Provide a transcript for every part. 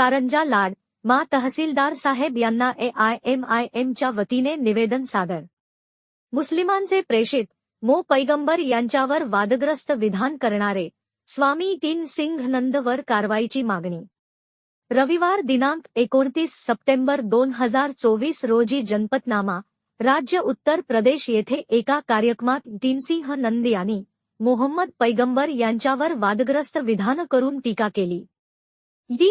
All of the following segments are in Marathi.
कारंजा लाड मा तहसीलदार साहेब यांना ए वतीने निवेदन सादर. मुस्लिमांचे प्रेषित मो पैगंबर यांच्यावर वादग्रस्त विधान करणारे स्वामी तीन सिंग नंदवर कारवाईची मागणी. रविवार दिनांक एकोणतीस सप्टेंबर दोन हजार चोवीस रोजी जनपतनामा राज्य उत्तर प्रदेश येथे एका कार्यक्रमात तीनसिंह नंद यांनी मोहम्मद पैगंबर यांच्यावर वादग्रस्त विधान करून टीका केली.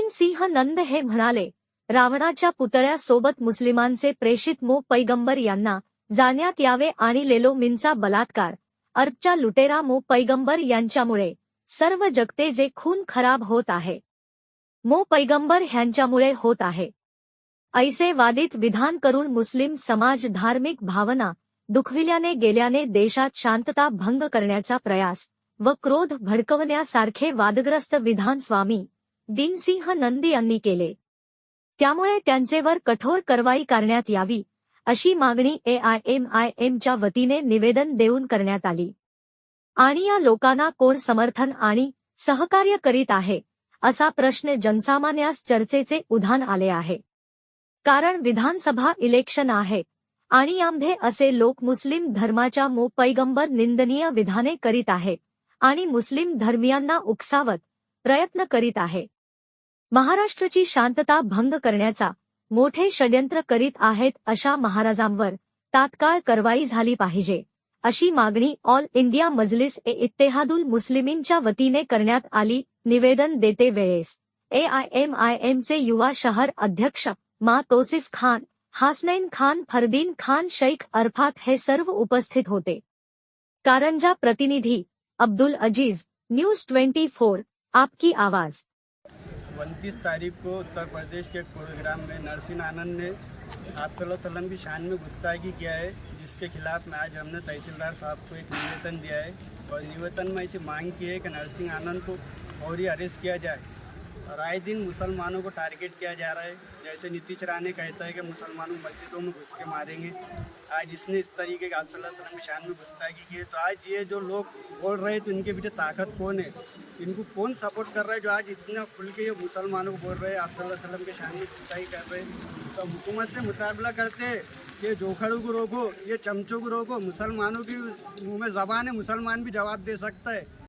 सिंह नंद हे म्हणाले रावणाच्या पुतळ्यासोबत मुस्लिमांचे प्रेषित मो. पैगंबर यांना जाण्यात यावे आणि लेलोमिनचा बलात्कार अरबच्या लुटेरा मो. पैगंबर यांच्यामुळे सर्व जगते जे खून खराब होत आहे. मो. पैगंबर ह्यांच्यामुळे होत आहे. ऐसे वादित विधान करून मुस्लिम समाज धार्मिक भावना दुखविल्याने गेल्याने देशात शांतता भंग करण्याचा प्रयास व क्रोध भडकवण्यासारखे वादग्रस्त विधान स्वामी दिनसिंह नंदी यांनी केले. त्यामुळे त्यांचेवर कठोर कारवाई करण्यात यावी अशी मागणी ए आय एम आय एमच्या वतीने निवेदन देऊन करण्यात आली. आणि या लोकांना कोण समर्थन आणि सहकार्य करीत आहे असा प्रश्न जनसामान्यास चर्चेचे उधाण आले आहे. कारण विधानसभा इलेक्शन आहे आणि यामध्ये असे लोक मुस्लिम धर्माच्या मो पैगंबर निंदनीय विधाने करीत आहे आणि मुस्लिम धर्मियांना उकसावत प्रयत्न करीत आहे. महाराष्ट्राची शांतता भंग करण्याचा मोठे षड्यंत्र करीत आहेत अशा महाराजांवर तात्काळ कारवाई झाली पाहिजे अशी मागणी ऑल इंडिया मजलिस ए इत्तेहादुल मुस्लिमींच्या वतीने करण्यात आली. निवेदन देते वेळेस. ए आय एम आय एमचे युवा शहर अध्यक्ष मा तोसिफ खान हासनैन खान फरदीन खान शेख अरफात हे सर्व उपस्थित होते. कारंजा प्रतिनिधी Abdul Aziz news twenty four आपकी आवाज. उनतीस तारीख को उत्तर प्रदेश के गुरुग्राम में नरसिंह आनंद ने आप वसल्लम की शान में गुस्ताखी किया है, जिसके खिलाफ में आज हमने तहसीलदार साहब को एक निवेदन दिया है और निवेदन में ऐसी मांग की है कि नरसिंह आनंद को फौरी अरेस्ट किया जाए। और आए दिन मुसलमानों को टारगेट किया जा रहा है, जैसे नीतीश राणे कहता है कि मुसलमानों मस्जिदों में घुस के मारेंगे। आज इसने इस तरीके के आप वसल्लम की शान में गुस्ताखी की है। तो आज ये जो लोग बोल रहे हैं तो इनके पीछे ताकत कौन है? इनको कौन सपोर्ट कर रहा है जो आज इतना खुल के ये मुसलमानों को बोल रहे हैं, आप वसल्लम के शानी में कर रहे हैं? तो हुकूमत से मुताबला करते हैं, ये जोखड़ों को रोको, ये चमचों को रोको, मुसलमानों की मुँह में जबान है, मुसलमान भी जवाब दे सकता है।